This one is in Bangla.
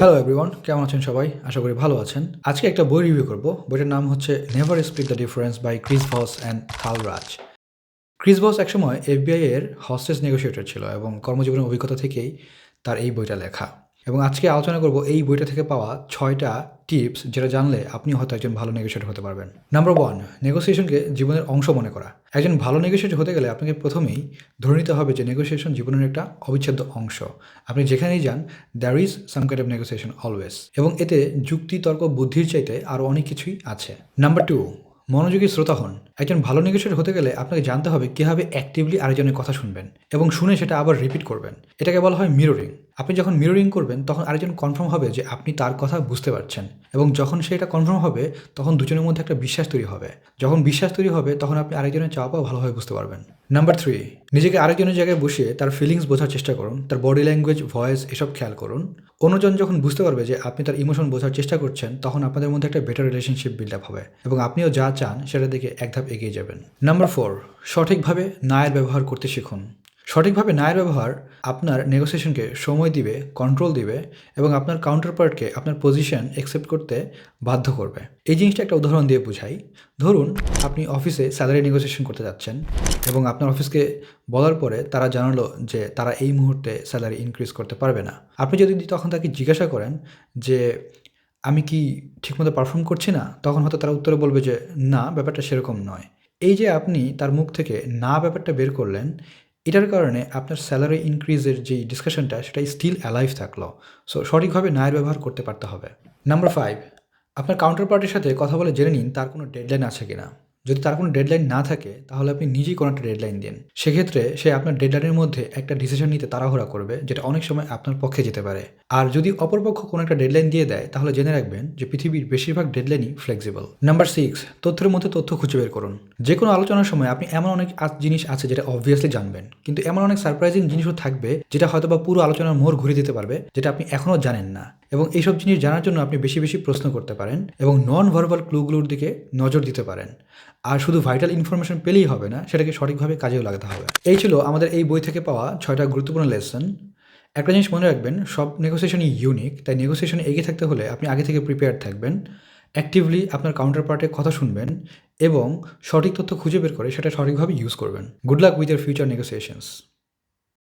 হ্যালো এভরিওয়ান কেমন আছেন সবাই? আশা করি ভালো আছেন। আজকে একটা বই রিভিউ করব। বইটার নাম হচ্ছে never split the difference by Chris Voss and Tahl Raz Chris বস একসময় এফবিআই এর হস্টেস নেগোসিয়েটর ছিল এবং কর্মজীবনের অভিজ্ঞতা থেকেই তার এই বইটা লেখা। এবং আজকে আলোচনা করব এই বইটা থেকে পাওয়া ছয়টা টিপস যেটা জানলে আপনি হয়তো একজন ভালো নেগোসিয়েটর হতে পারবেন। নাম্বার ওয়ান নেগোসিয়েশনকে জীবনের অংশ মনে করা। একজন ভালো নেগোসিয়েটর হতে গেলে আপনাকে প্রথমেই ধরে নিতে হবে যে নেগোসিয়েশন জীবনের একটা অবিচ্ছেদ্য অংশ। আপনি যেখানেই যান there is some kind of negotiation always এবং এতে যুক্তি, তর্ক, বুদ্ধির চাইতে আরও অনেক কিছুই আছে। নাম্বার টু মনোযোগী শ্রোতা হন। একজন ভালো নেগোসিয়েটর হতে গেলে আপনাকে জানতে হবে কীভাবে অ্যাক্টিভলি আরেকজনের কথা শুনবেন এবং শুনে সেটা আবার রিপিট করবেন। এটাকে বলা হয় মিররিং আপনি যখন মিররিং করবেন, তখন আরেকজন কনফার্ম হবে যে আপনি তার কথা বুঝতে পারছেন। এবং যখন সে এটা কনফার্ম হবে, তখন দুজনের মধ্যে একটা বিশ্বাস তৈরি হবে। যখন বিশ্বাস তৈরি হবে, তখন আপনি আরেকজনের চাওয়া পাওয়া ভালোভাবে বুঝতে পারবেন। নাম্বার থ্রি নিজেকে আরেকজনের জায়গায় বসিয়ে তার ফিলিংস বোঝার চেষ্টা করুন। তার বডি ল্যাঙ্গুয়েজ ভয়েস এসব খেয়াল করুন। অন্যজন যখন বুঝতে পারবে যে আপনি তার ইমোশন বোঝার চেষ্টা করছেন, তখন আপনাদের মধ্যে একটা বেটার রিলেশনশিপ বিল্ড আপ হবে। এবং আপনিও যা চান, সেটা দেখে এক ধাপ এগিয়ে যাবেন। নাম্বার ফোর সঠিকভাবে নায়ের ব্যবহার করতে শিখুন। সঠিকভাবে নায়ের ব্যবহার আপনার নেগোসিয়েশনকে সময় দিবে কন্ট্রোল দিবে এবং আপনার কাউন্টার পার্টকে আপনার পজিশন অ্যাকসেপ্ট করতে বাধ্য করবে। এই জিনিসটা একটা উদাহরণ দিয়ে বুঝাই। ধরুন, আপনি অফিসে স্যালারি নেগোসিয়েশন করতে যাচ্ছেন এবং আপনার অফিসকে বলার পরে তারা জানালো যে তারা এই মুহূর্তে স্যালারি ইনক্রিজ করতে পারবে না। আপনি যদি তখন তাকে জিজ্ঞাসা করেন যে, আমি কি ঠিকমতো পারফর্ম করছি না? তখন হয়তো তারা উত্তরে বলবে যে, না, ব্যাপারটা সেরকম নয়। এই যে আপনি তার মুখ থেকে না ব্যাপারটা বের করলেন এটার কারণে আপনার স্যালারি ইনক্রিজের যে ডিসকাশনটা সেটা স্টিল অ্যালাইভ থাকল। সো সঠিকভাবে নায়ের ব্যবহার করতে পারতে হবে। নাম্বার ফাইভ আপনার কাউন্টার পার্টির সাথে কথা বলে জেনে নিন তার কোনো ডেডলাইন আছে কিনা। যদি তার কোনো ডেডলাইন না থাকে, তাহলে আপনি নিজেই কোনো একটা ডেডলাইন দিন। সেক্ষেত্রে সে আপনার ডেডলাইনের মধ্যে একটা ডিসিশন নিতে তাড়াহুড়া করবে, যেটা অনেক সময় আপনার পক্ষে যেতে পারে। আর যদি অপরপক্ষ কোনো একটা ডেডলাইন দিয়ে দেয়, তাহলে জেনে রাখবেন যে পৃথিবীর বেশিরভাগ ডেডলাইনই ফ্লেক্সিবল নাম্বার সিক্স তথ্যের মধ্যে তথ্য খুঁজে বের করুন। যে কোনো আলোচনার সময় আপনি এমন অনেক জিনিস আছে যেটা অবভিয়াসলি জানবেন, কিন্তু এমন অনেক সারপ্রাইজিং জিনিসও থাকবে, যেটা হয়তো বা পুরো আলোচনার মোড় ঘুরে দিতে পারবে, যেটা আপনি এখনও জানেন না। এবং এইসব জিনিস জানার জন্য আপনি বেশি বেশি প্রশ্ন করতে পারেন এবং নন ভার্বাল ক্লুগুলোর দিকে নজর দিতে পারেন। আর শুধু ভাইটাল ইনফরমেশন পেলেই হবে না, সেটাকে সঠিকভাবে কাজেও লাগাতে হবে। এই ছিল আমাদের এই বই থেকে পাওয়া ছয়টা গুরুত্বপূর্ণ লেসন একটা জিনিস মনে রাখবেন, সব নেগোসিয়েশনই ইউনিক তাই নেগোসিয়েশনে এগিয়ে থাকতে হলে আপনি আগে থেকে প্রিপেয়ার থাকবেন অ্যাক্টিভলি আপনার কাউন্টার পার্টের কথা শুনবেন এবং সঠিক তথ্য খুঁজে বের করে সেটা সঠিকভাবে ইউজ করবেন। Good luck with your future negotiations